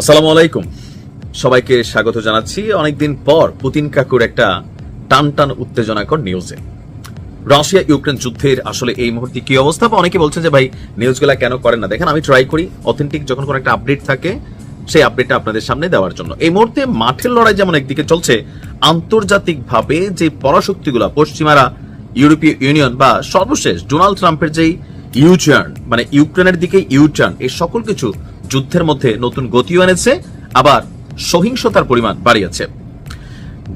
আসসালামু আলাইকুম। সবাইকে স্বাগত জানাচ্ছি। অনেকদিন পর পুতিন কাকুর একটা টান টান উত্তেজনাকর নিউজে রাশিয়া ইউক্রেন যুদ্ধের আসলে এই মুহূর্তে কি অবস্থা? বা অনেকে বলছেন যে, ভাই নিউজগুলা কেন করেন না? দেখেন, আমি ট্রাই করি। অথেন্টিক যখন কোনো একটা আপডেট থাকে, সেই আপডেটটা আপনাদের সামনে দেওয়ার জন্য। এই মুহূর্তে মাঠের লড়াই যেমন একদিকে চলছে, আন্তর্জাতিকভাবে যে পরাশক্তিগুলা, পশ্চিমারা, ইউরোপীয় ইউনিয়ন বা সর্বশেষ ডোনাল্ড ট্রাম্পের যেই ইউটার্ন মানে ইউক্রেনের দিকে ইউটার্ন এই সকল কিছু যুদ্ধের মধ্যে নতুন গতিও এনেছে, আবার সহিংসতার পরিমাণ বাড়িয়েছে।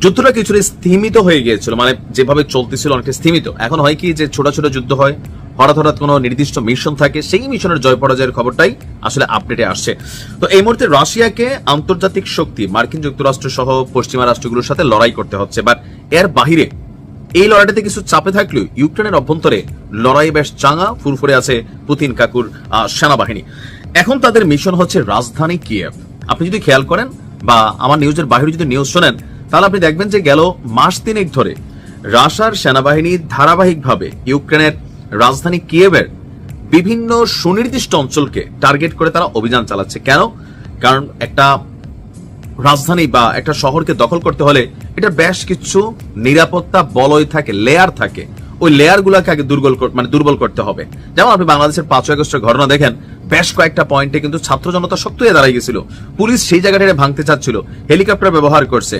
যুদ্ধটা কিছুটা স্থিমিত হয়ে গিয়েছিল মানে যেভাবে চলতেছিল অনেকটা স্থিমিত। এখন হয় কি যে ছোট ছোট যুদ্ধ হয়, হঠাৎ হঠাৎ কোনো নির্দিষ্ট মিশন থাকে, সেই মিশনের জয় পরাজয়ের খবরটাই আসলে আপডেটে আসছে। তো এই মুহূর্তে রাশিয়াকে আন্তর্জাতিক শক্তি, মার্কিন যুক্তরাষ্ট্র সহ পশ্চিমা রাষ্ট্রগুলোর সাথে লড়াই করতে হচ্ছে বাট এর বাহিরে এই লড়াইটাতে কিছু চাপে থাকলেও ইউক্রেনের অভ্যন্তরে লড়াই বেশ চাঙা ফুরফুরে আছে পুতিন কাকুর সেনাবাহিনী। এখন তাদের মিশন হচ্ছে রাজধানী কিয়েভ। আপনি যদি খেয়াল করেন বা আমার নিউজের বাইরে যদি নিউজ শোনেন, তাহলে আপনি দেখবেন যে গেল মাস তিনেক ধরে রাশার সেনাবাহিনী ধারাবাহিকভাবে ইউক্রেনের রাজধানী কিয়েভের বিভিন্ন সুনির্দিষ্ট অঞ্চলকে টার্গেট করে তারা অভিযান চালাচ্ছে। কেন? কারণ একটা রাজধানী বা একটা শহরকে দখল করতে হলে এটা বেশ কিছু নিরাপত্তা বলয় থাকে লেয়ার থাকে। ওই লেয়ার গুলাকে আগে দুর্বল মানে দুর্বল করতে হবে। যেমন আপনি বাংলাদেশের পাঁচই আগস্টের ঘটনা দেখেন বেশ কয়েকটা পয়েন্টে কিন্তু ছাত্র জনতা শক্ত হয়ে দাঁড়াই গেছিল। পুলিশ সেই জায়গাটা ভাঙতে চাচ্ছিল, হেলিকপ্টার ব্যবহার করছে।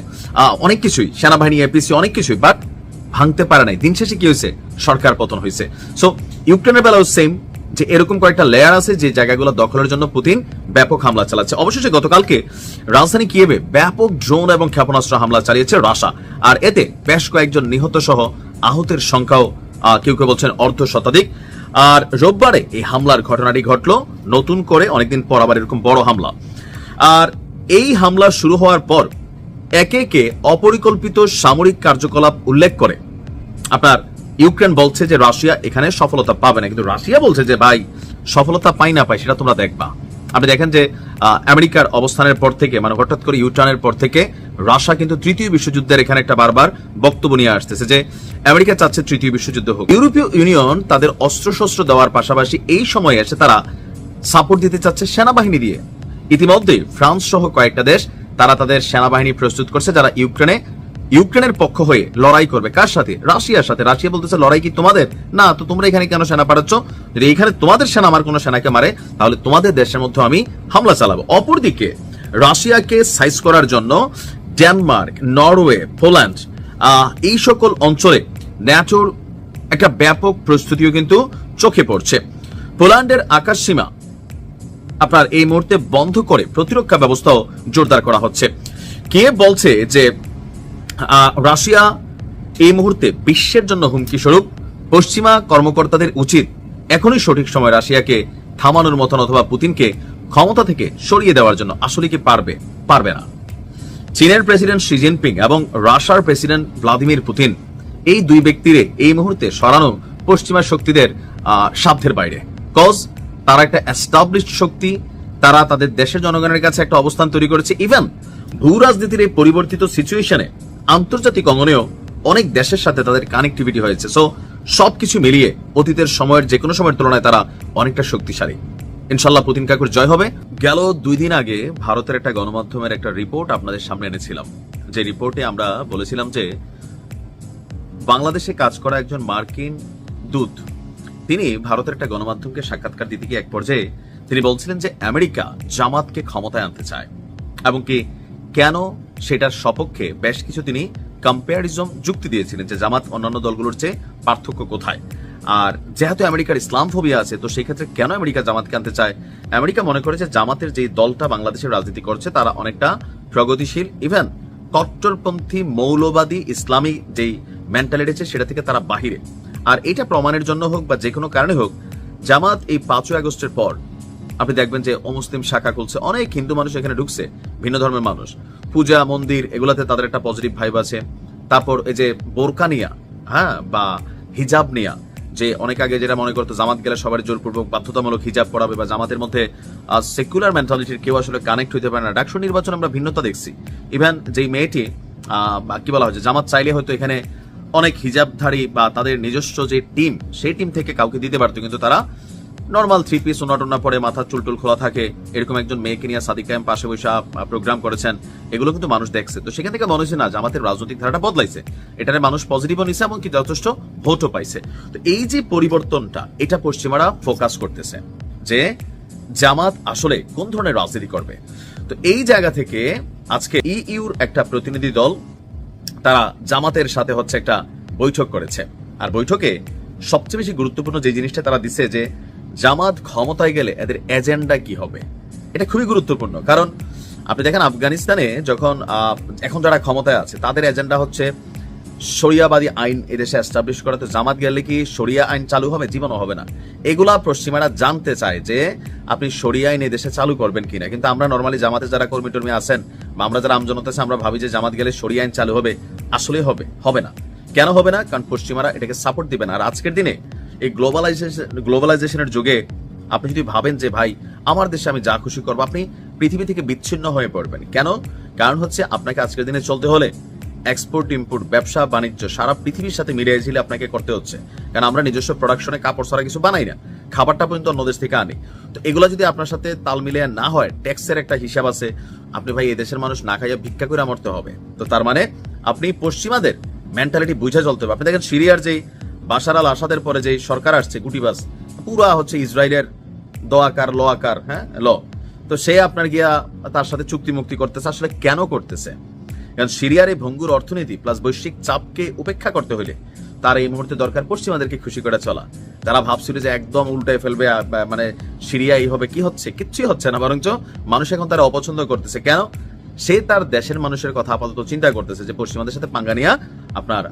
অনেক কিছুই, সেনাবাহিনী, এপিসি, অনেক কিছুই বাট ভাঙতে পারে নাই। দিন শেষে কি হয়েছে? সরকার পতন হয়েছে। সো ইউক্রেনের বেলাও সেম যে এরকম কয়েকটা লেয়ার আছে যে জায়গাগুলো দখলের জন্য পুতিন ব্যাপক হামলা চালাচ্ছে। অবশেষে গতকালকে রাজধানী কিয়েভে ব্যাপক ড্রোন এবং ক্ষেপণাস্ত্র হামলা চালিয়েছে রাশা। আর এতে বেশ কয়েকজন নিহত সহ আহতের সংখ্যাও কেউ কেউ বলছেন অর্ধ শতাধিক। আর রোববারে এই হামলার ঘটনাটি ঘটলো নতুন করে, অনেকদিন পর আবার এরকম বড় হামলা। আর এই হামলা শুরু হওয়ার পর একে একে অপরিকল্পিত সামরিক কার্যকলাপ উল্লেখ করে। আপনার ইউক্রেন বলছে যে রাশিয়া এখানে সফলতা পাবে না, কিন্তু রাশিয়া বলছে যে, ভাই, সফলতা পাই না পাই, সেটা তোমরা দেখবা। আপনি দেখেন যে আমেরিকার অবস্থানের পর থেকে মানে হঠাৎ করে ইউটার্নের পর থেকে রাশিয়া কিন্তু তৃতীয় বিশ্বযুদ্ধের এখানে একটা বারবার বক্তব্য নিয়ে আসতেছে যে আমেরিকা চাচ্ছে তৃতীয় বিশ্বযুদ্ধ হোক। ইউরোপীয় ইউনিয়ন তাদের অস্ত্রশস্ত্র দেওয়ার পাশাপাশি এই সময়ে এসে তারা সাপোর্ট দিতে চাচ্ছে সেনাবাহিনী দিয়ে। ইতিমধ্যে ফ্রান্স সহ কয়েকটা দেশ তারা তাদের সেনাবাহিনী প্রস্তুত করছে যারা ইউক্রেনে, ইউক্রেনের পক্ষ হয়ে লড়াই করবে। কার সাথে? রাশিয়ার সাথে। রাশিয়া বলতেছে, লড়াই কি তোমাদের? না, তো তোমরা এখানে কেন সেনা পাঠাচ্ছ? যদি এখানে তোমাদের সেনা আমার কোনো সেনাকে মারে, তাহলে তোমাদের দেশের মধ্যে আমি হামলা চালাবো। অপরদিকে, রাশিয়াকে সাইজ করার জন্য ডেনমার্ক, নরওয়ে, পোল্যান্ড এই সকল অঞ্চলে ন্যাটোর একটা ব্যাপক প্রস্তুতিও কিন্তু চোখে পড়ছে। পোল্যান্ডের আকাশ সীমা আপনার এই মুহূর্তে বন্ধ করে প্রতিরক্ষা ব্যবস্থাও জোরদার করা হচ্ছে। কে বলছে যে রাশিয়া এই মুহূর্তে বিশ্বের জন্য হুমকি স্বরূপ। পশ্চিমা কর্মকর্তাদের উচিত এখনই সঠিক সময় রাশিয়াকে থামানোর মতন অথবা পুতিনকে ক্ষমতা থেকে সরিয়ে দেওয়ার জন্য। আসলে কি পারবে? পারবে না। চীনের প্রেসিডেন্ট শি জিনপিং এবং রাশিয়ার প্রেসিডেন্ট ভ্লাদিমির পুতিন এই দুই ব্যক্তিরে এই মুহূর্তে সরানো পশ্চিমা শক্তিদের সাধ্যের বাইরে। কজ তারা একটা এস্টাবলিশড শক্তি, তারা তাদের দেশের জনগণের কাছে একটা অবস্থান তৈরি করেছে। ইভেন ভূ রাজনীতির এই পরিবর্তিত সিচুয়েশনে আন্তর্জাতিক অঙ্গনেও অনেক দেশের সাথে তাদের কানেক্টিভিটি হয়েছে। সো সবকিছু মিলিয়ে অতীতের সময়ের যে কোনো সময়ের তুলনায় তারা অনেকটা শক্তিশালী। ইনশাল্লাহ পুতিন কাকুর জয় হবে। গেল দুই দিন আগে ভারতের একটা গণমাধ্যমের একটা রিপোর্ট আপনাদের সামনে এনেছিলাম। যে রিপোর্টে আমরা বলেছিলাম যে বাংলাদেশে কাজ করা একজন মার্কিন দূত। তিনি ভারতের একটা গণমাধ্যমকে সাক্ষাৎকার দিতে গিয়ে এক পর্যায়ে তিনি বলছিলেন যে আমেরিকা জামাতকে ক্ষমতায় আনতে চায় এবং কি কেন সেটার সপক্ষে বেশ কিছু তিনি কম্পেয়ারিজম যুক্তি দিয়েছিলেন যে জামাত অন্যান্য দলগুলোর চেয়ে পার্থক্য কোথায়। আর যেহেতু আমেরিকার ইসলাম ফোবিয়া আছে, তো সেই ক্ষেত্রে কেন আমেরিকা জামাতকে আনতে চায়? আমেরিকা মনে করে যে জামাতের যে দলটা বাংলাদেশের রাজনীতি করছে, তারা অনেকটা প্রগতিশীল। ইভেন কট্টরপন্থী, মৌলবাদী, ইসলামী যেই মেন্টালিটি সেটা থেকে তারা বাহিরে। আর এটা প্রমাণের জন্য হোক বা যে কোনো কারণে হোক, জামাত এই পাঁচই আগস্টের পর, আপনি দেখবেন যে অমুসলিম শাখা খুলছে, অনেক হিন্দু মানুষ এখানে ঢুকছে, ভিন্ন ধর্মের মানুষ। পূজা, মন্দির, এগুলাতে তাদের একটা পজিটিভ ভাইব আছে। তারপর এই যে বোরকা নিয়া হ্যাঁ বা হিজাব নিয়া, যে অনেক আগে যেটা মনে করতো, জামাত গেলে সবার জোরপূর্বক বাধ্যতামূলক হিজাব পড়াবে বা জামাতের মধ্যে সেকুলার মেন্টালিটির কেউ আসলে কানেক্ট হইতে পারে না। ডাকসু নির্বাচন আমরা ভিন্নতা দেখছি। ইভেন যেই মেয়েটি কি বলা হচ্ছে জামাত চাইলে হয়তো এখানে অনেক হিজাবধারী বা তাদের নিজস্ব যে টিম, সেই টিম থেকে কাউকে দিতে পারতো, কিন্তু তারা নর্মাল থ্রি পিস ওনাটনা পরে মাথা চুলটুল খোলা থাকে, এরকম একজন মেয়েকে নিয়ে সাদিক কায়েম পাশে বসে প্রোগ্রাম করেছেন, এগুলো কিন্তু মানুষ দেখছে। তো সেখান থেকে মনে হচ্ছে, না, জামাতের রাজনৈতিক ধারাটা বদলাইছে। এটারে মানুষ পজিটিভও নিছে এবং কি যথেষ্ট ভোটও পাইছে। তো এই যে পরিবর্তনটা, এটা পশ্চিমারা ফোকাস করতেছে যে জামাত আসলে কোন ধরনের রাজনীতি করবে? তো এই জায়গা থেকে আজকে ইইউর একটা প্রতিনিধি দল তারা জামাতের সাথে হচ্ছে একটা বৈঠক করেছে। আর বৈঠকে সবচেয়ে বেশি গুরুত্বপূর্ণ যে জিনিসটা তারা দিচ্ছে যে, জামাত ক্ষমতায় গেলে এদের এজেন্ডা কি হবে? এটা খুবই গুরুত্বপূর্ণ। কারণ আপনি দেখেন আফগানিস্তানে যখন এখন যারা ক্ষমতায় আছে, তাদের এজেন্ডা হচ্ছে শরিয়াবাদী আইন এদেশে এস্টাবলিশ করা। তো জামাত গেলে কি শরিয়া আইন চালু হবে? জীবনও হবে না। এগুলা পশ্চিমারা জানতে চায় যে, আপনি শরিয়া আইন এদেশে চালু করবেন কিনা। কিন্তু আমরা নর্মালি জামাতে যারা কর্মী টর্মী আছেন, বা আমরা যারা আমজনতা আছে, আমরা ভাবি যে জামাত গেলে শরিয়া আইন চালু হবে। আসলে হবে হবে না। কেন হবে না? কারণ পশ্চিমারা এটাকে সাপোর্ট দিবে না। আর আজকের দিনে এই গ্লোবালাইজেশন গ্লোবালাইজেশনের যুগে আপনি যদি ভাবেন যে, ভাই, আমার দেশে আমি যা খুশি করব, আপনি পৃথিবী থেকে বিচ্ছিন্ন হয়ে পড়বেন। কেন? কারণ হচ্ছে আপনাকে আজকের দিনে চলতে হলে এক্সপোর্ট ইম্পোর্ট ব্যবসা, বাণিজ্য সারা পৃথিবীর সাথে মিলিয়ে ঝিলে আপনাকে করতে হচ্ছে। কারণ আমরা নিজস্ব প্রোডাকশনে কাপড় ছাড়া কিছু বানাই না। খাবারটা পর্যন্ত অন্য দেশ থেকে আনি। তো এগুলো যদি আপনার সাথে তাল মিলিয়ে না হয় ট্যাক্সের একটা হিসাব আছে। আপনি ভাই এদেশের মানুষ না খাইয়া ভিক্ষা করে মরতে হবে। তো তার মানে আপনি পশ্চিমাদের মেন্টালিটি বুঝে চলতে হবে। আপনি দেখেন সিরিয়ার যেই বাশার আল আসাদের পরে যেই সরকার আসছে, গুটিবাস, পুরা হচ্ছে ইসরায়েলের দোয়াকার ল আকার হ্যাঁ? ল। তো সে আপনার গিয়া তার সাথে চুক্তি মুক্তি করতেছে, আসলে কেন করতেছে? কারণ সিরিয়ার এই ভঙ্গুর অর্থনীতি প্লাস বৈশ্বিক চাপকে উপেক্ষা করতে হলে তার এই মুহূর্তে দরকার পশ্চিমাদেরকে খুশি করে চলা। তারা ভাবছিল যে একদম উল্টায় ফেলবে মানে সিরিয়া এই হবে, কি হচ্ছে? কিচ্ছুই হচ্ছে না, বরঞ্চ মানুষ এখন তারা অপছন্দ করতেছে। কেন? সে তার দেশের মানুষের কথা আপাতত চিন্তা করতেছে যে পশ্চিমাদের সাথে পাঙ্গা নিয়া আপনার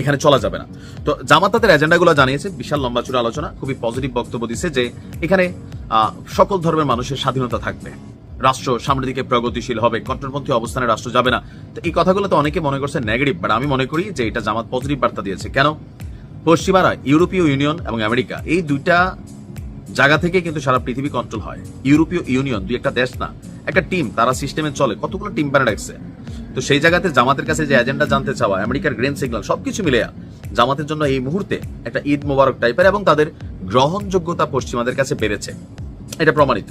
এখানে চলা যাবে না। তো জামাত তাদের এজেন্ডাগুলো জানিয়েছে, বিশাল লম্বা চূড়া আলোচনা, খুবই পজিটিভ বক্তব্য দিচ্ছে যে এখানে সকল ধর্মের মানুষের স্বাধীনতা থাকবে। রাষ্ট্র সামনের দিকে প্রগতিশীল হবে, কট্টরপন্থী অবস্থানে রাষ্ট্র যাবে না। তো এই কথাগুলো তো অনেকে মনে করছে নেগেটিভ বাট আমি মনে করি যে এটা জামাত পজিটিভ বার্তা দিয়েছে। কেন? পশ্চিমারা, ইউরোপীয় ইউনিয়ন এবং আমেরিকা, এই দুইটা জায়গা থেকে কিন্তু সারা পৃথিবী কন্ট্রোল হয়। ইউরোপীয় ইউনিয়ন দুই একটা দেশ না একটা টিম তারা সিস্টেমে চলে। কতগুলো টিম বানা রাখছে তো সেই জায়গাতে জামাতের কাছে যে এজেন্ডা জানতে চাওয়া, আমেরিকার গ্রেন সিগনাল সবকিছু মিলে জামাতের জন্য এই মুহূর্তে একটা ঈদ মোবারক টাইপের এবং তাদের গ্রহণযোগ্যতা পশ্চিমাদের কাছে বেড়েছে। এটা প্রমাণিত।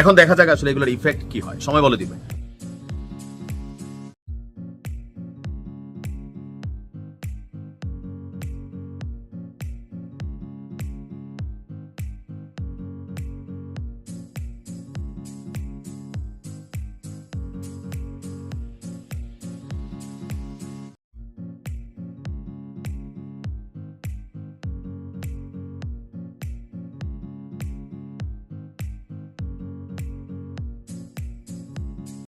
এখন দেখা যাক আসলে এগুলোর ইফেক্ট কি হয়। সময় বলে দিবে।